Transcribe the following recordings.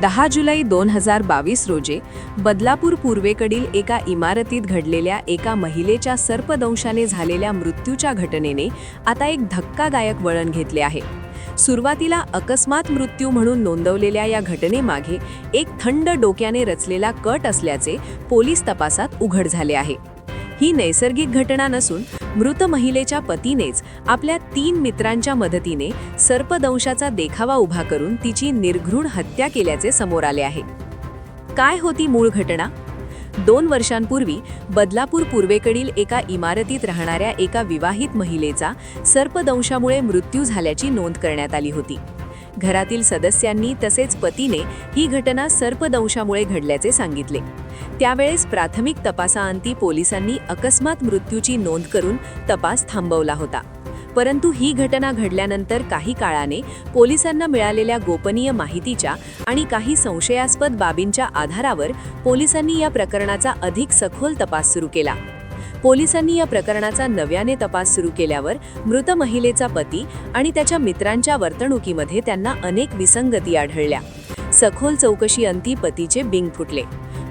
दहा जुलै दोन हजार बावीस रोजी बदलापूर पूर्वेकडील एका इमारतीत घडलेल्या एका महिलेच्या सर्पदंशाने झालेल्या मृत्यूच्या घटनेने आता एक धक्कादायक वळण घेतले आहे. सुरुवातीला अकस्मात मृत्यू म्हणून नोंदवलेल्या या घटनेमागे एक थंड डोक्याने रचलेला कट असल्याचे पोलीस तपासात उघड झाले आहे. ही नैसर्गिक घटना नसून मृत महिलेच्या पतीनेच आपल्या तीन मित्रांच्या मदतीने सर्पदंशाचा देखावा उभा करून तिची निर्घृण हत्या केल्याचे समोर आले आहे. काय होती मूळ घटना? दोन वर्षांपूर्वी बदलापूर पूर्वेकडील एका इमारतीत राहणाऱ्या एका विवाहित महिलेचा सर्पदंशामुळे मृत्यू झाल्याची नोंद करण्यात आली होती. घरातील सदस्यांनी तसेच पतीने ही घटना सर्पदंशामुळे घडल्याचे सांगितले. त्यावेळेस प्राथमिक तपासाअंती पोलिसांनी अकस्मात मृत्यूची नोंद करून तपास थांबवला होता. परंतु ही घटना घडल्यानंतर काही काळाने पोलिसांना मिळालेल्या गोपनीय माहितीच्या आणि काही संशयास्पद बाबींच्या आधारावर पोलिसांनी या प्रकरणाचा अधिक सखोल तपास सुरू केला. पोलिसांनी या प्रकरणाचा नव्याने तपास सुरू केल्यावर मृत महिलेचा पती आणि त्याच्या मित्रांच्या वर्तणुकीमध्ये त्यांना अनेक विसंगती आढळल्या. सखोल चौकशी अंती पतीचे बिंग फुटले.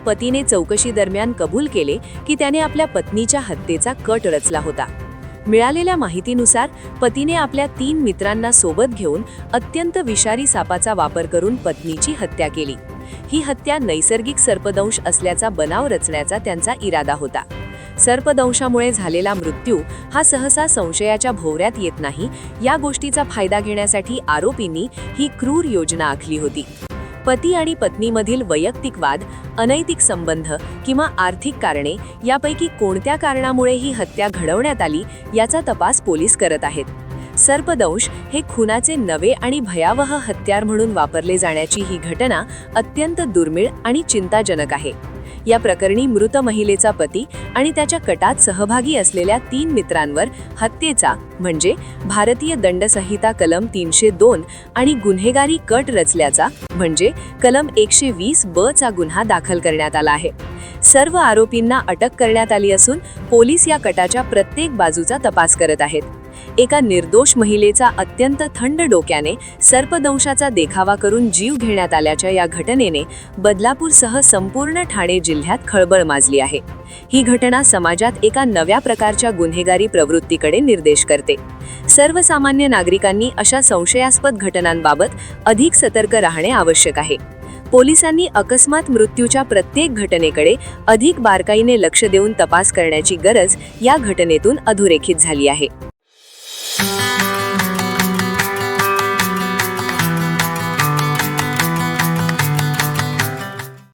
पतीने चौकशी दरम्यान कबूल केले की त्याने आपल्या पत्नीच्या हत्येचा कट रचला होता. मिळालेल्या माहितीनुसार पतीने आपल्या तीन मित्रांना सोबत घेऊन अत्यंत विषारी सापाचा वापर करून पत्नीची हत्या केली. ही हत्या नैसर्गिक सर्पदंश असल्याचा बनाव रचण्याचा त्यांचा इरादा होता. सर्पदंशामुळे झालेला मृत्यू हा सहसा संशयाच्या भोवऱ्यात येत नाही. या गोष्टीचा फायदा घेण्यासाठी आरोपींनी ही क्रूर योजना आखली होती. पती आणि पत्नीमधील वैयक्तिक वाद अनैतिक संबंध किंवा आर्थिक कारणे यापैकी कोणत्या कारणामुळे ही हत्या घडवण्यात आली याचा तपास पोलीस करत आहेत. सर्पदंश हे खुनाचे नवे आणि भयावह हत्यार म्हणून वापरले जाण्याची ही घटना अत्यंत दुर्मिळ आणि चिंताजनक आहे. या प्रकरणी मृत महिलेचा पती आणि त्याच्या कटात सहभागी असलेल्या तीन मित्रांवर हत्येचा म्हणजे भारतीय दंडसंहिता कलम तीनशे दोन आणि गुन्हेगारी कट रचल्याचा म्हणजे कलम एकशे वीस ब चा गुन्हा दाखल करण्यात आला आहे. सर्व आरोपींना अटक करण्यात आली असून पोलीस या कटाच्या प्रत्येक बाजूचा तपास करत आहेत. एका निर्दोष महिलेचा अत्यंत थंड डोक्याने सर्पदंशाचा देखावा करून जीव घेण्यात आल्याच्या या घटनेने बदलापूरसह संपूर्ण ठाणे जिल्ह्यात खळबळ माजली आहे. ही घटना समाजात एका नव्या प्रकारच्या गुन्हेगारी प्रवृत्तीकडे निर्देश करते. सर्वसामान्य नागरिकांनी अशा संशयास्पद घटनांबाबत अधिक सतर्क राहणे आवश्यक आहे. पोलिसांनी अकस्मात मृत्यूच्या प्रत्येक घटनेकडे अधिक बारकाईने लक्ष देऊन तपास करण्याची गरज या घटनेतून अधोरेखित झाली आहे. Thank you.